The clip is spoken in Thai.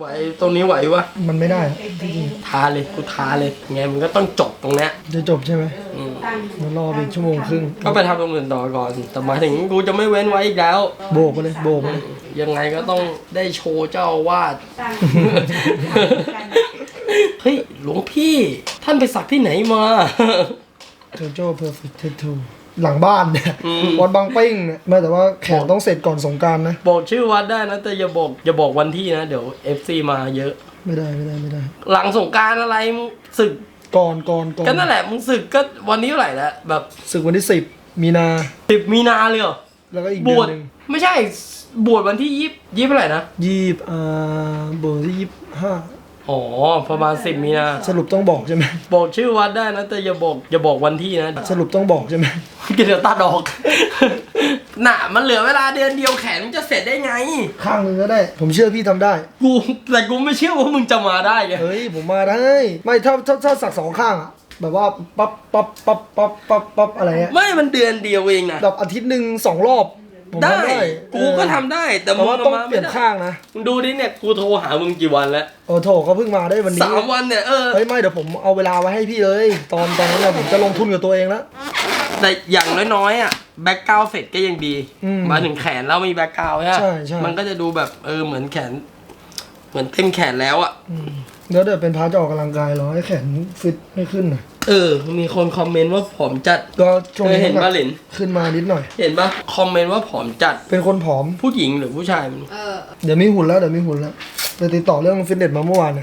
ไหวตรงนี้ไหววะมันไม่ได้อะจริงทาเลยกูทาเลยไงมันก็ต้องจบตรงเนี้ยๆจะจบใช่ไหมอืมเดี๋ยวรอไปอีกชั่วโมงครึ่งก็ไปทำตรงอื่นต่อก่อน แต่หมายถึงกูจะไม่เว้นไว้อีกแล้ว โบกไปเลยโบกไปเลยยังไงก็ต้องได้โชว์เจ้าอาวาด เฮ้ย หลวงพี่ท่านไปสักที่ไหนมา โจโจ้เพอร์เฟคเท หลังบ้านเนี่ยอืม วัดบางเป้งเนี่ยไม่แต่ว่าแข่งต้องเสร็จก่อนสงกรารนะ บอกชื่อวัดได้นะแต่อย่าบอกอย่าบอกวันที่นะ เดี๋ยว FC มาเยอะ ไม่ได้ไม่ได้ไม่ได้ หลังสงกรารอะไรมึงศึกก่อนก่อนก่อนก็นั่นแหละมึงศึกก็วันนี้เท่าไหร่แล้วแบบศึกวันที่สิบมีนาสิบมีนาเลยเหรอแล้วก็อีกบเดือวนชหนึ่งไม่ใช่บวชวันที่ยี่ยี่เท่าไหร่นะยี่สิบอ่าโบสที่ยี่ห้า อ๋อ ประมาณสิบมีนาสรุปต้องบอกใช่ไหมบอกชื่อวัดได้นะ แต่อย่าบอกอย่าบอกวันที่นะสรุปต้องบอกใช่ไหมเดี๋ยวตัดออก น่ะ มันเหลือเวลาเดือนเดียวแขนมันจะเสร็จได้ไง ข้างหนึงก็ได้ ผมเชื่อพี่ทำได้ กูแต่กูไม่เชื่อว่ามึงจะมาได้ไง เฮ้ยผมมาได้ ไม่ถ้าถ้าถ้าสักสองข้างอะแบบว่าปั๊บปั๊บปั๊บปั๊บปั๊บปั๊บอะไรอะไม่มันเดือนเดียวเองนะแบบอาทิตย์หนึ่งสองรอบ ผมได้ ทำได้กูก็ทำได้แต่แต่มึงว่าอะต้องมาเปลี่ไม่ยนได้ข้างนะมึงดูดิเนี่ยกูโทรหามึงกี่วันแล้วโอ้โถเขาเพิ่งมาได้วันนี้สามวันเนี่ยเออเฮ้ยไม่เดี๋ยวผมเอาเวลาไว้ให้พี่เลย ตอนตอนนั้นน่ะผมจะลงทุนกับตัวเองแล้ว แต่อย่างน้อยๆอะแบ็กกราวเสร็จก็ยังดีอืมมาถึงแขนแล้วมีแบ็กกราวใช่ไหมใช่ใช่ มันก็จะดูแบบเออเหมือนแขน เหมือนเต็มแขนแล้วอะอืมเดี๋ยวเดี๋ยวเป็นพาร์ทจะออกกำลังกายเหรอให้แขนฟิตไม่ขึ้นหน่อยเออ มีคนคอมเมนต์ว่าผอมจัด ก็ช่วงเคยนี้เห็นปะหลิน ขึ้นมานิดหน่อย เห็นปะคอมเมนต์ว่าผอมจัด เป็นคนผอม ผู้หญิงหรือผู้ชายมันเออ เดี๋ยวมีหุ่นแล้วเดี๋ยวมีหุ่นแล้วไปติดต่อเรื่องฟิตเนสมาเมื่อวานเนี่ย